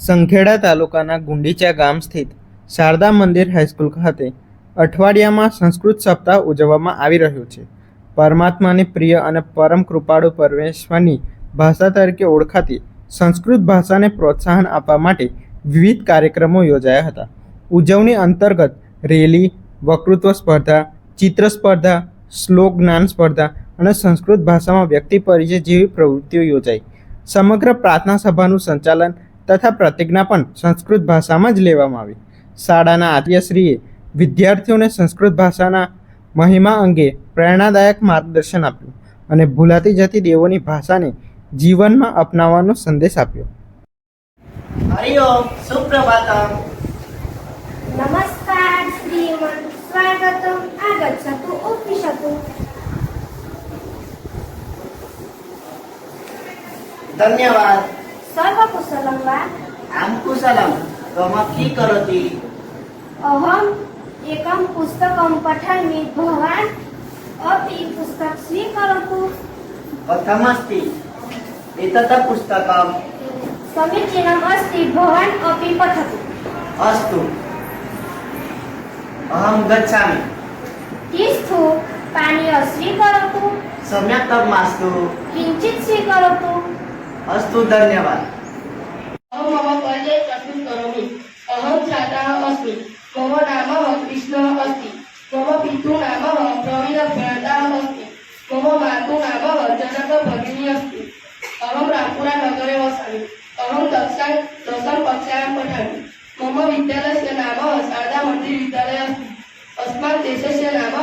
સંખેડા તાલુકાના ગુંડીચા ગામ સ્થિત શારદા મંદિર હાઈસ્કૂલ ખાતે અઠવાડિયામાં સંસ્કૃત સપ્તાહ ઉજવવામાં આવી રહ્યો છે. પરમાત્માની પ્રિય અને પરમ કૃપાળુ પરમેશ્વરની ભાષા તરીકે ઓળખાતી સંસ્કૃત ભાષાને પ્રોત્સાહન આપવા માટે વિવિધ કાર્યક્રમો યોજાયા હતા. ઉજવણી અંતર્ગત રેલી, વક્તૃત્વ સ્પર્ધા, ચિત્ર સ્પર્ધા, શ્લોક જ્ઞાન સ્પર્ધા અને સંસ્કૃત ભાષામાં વ્યક્તિ પરિચય જેવી પ્રવૃત્તિઓ યોજાઈ. સમગ્ર પ્રાર્થના સભાનું સંચાલન તથા પ્રતિજ્ઞા પણ સંસ્કૃત ભાષામાં જ લેવામાં આવી. શાળાના આચાર્યશ્રીએ વિદ્યાર્થીઓને સંસ્કૃત ભાષાના મહિમા અંગે પ્રેરણાદાયક માર્ગદર્શન આપ્યું અને ભૂલાતી જતી દેવોની ભાષાને જીવનમાં અપનાવવાનો સંદેશ આપ્યો. હરિ સુપ્રભાતમ. નમસ્કાર શ્રીમન સ્વાગતમ. આગચ્છતુ ઉત્તિષ્ઠતુ ધન્યવાદ. સર્વકુશલમ વા આમ કુશલમ ત્વમપી કરોતિ અહમ એકમ પુસ્તકમ પઠામિ ભવાન અપि પુસ્તક સ્વીકરોતુ કથમસ્તિ એતત પુસ્તકમ સમીચીનમ અસ્તિ ભવાન અપि પઠતુ અસ્તુ અહમ ગચ્છામિ તિષ્ઠુ પાનીય સ્વીકરોતુ સમ્યક્ માસ્તુ કિંચિત સ્વીકરોતુ અસ્તુ ધન્યવાદ. અહમ મમ પર્યે કસ્મિન કરોમિ. અહમ છાત્રઃ અસ્મિ મમ નામ કૃષ્ણ અસ્તિ. મમ પિતુ નામ પ્રવીણ ભ્રાતા અસ્તિ. મમ માતુ નામ જનક ભગિની અસ્તિ. અહમ રામપુરા નગરે વસામિ અહમ દક્ષાં દશમ કક્ષાયાં પઠામિ મમ વિદ્યાલયસ્ય નામ શારદા મંદિર વિદ્યાલય અસ્તિ. અસ્માત દેશસ્ય નામ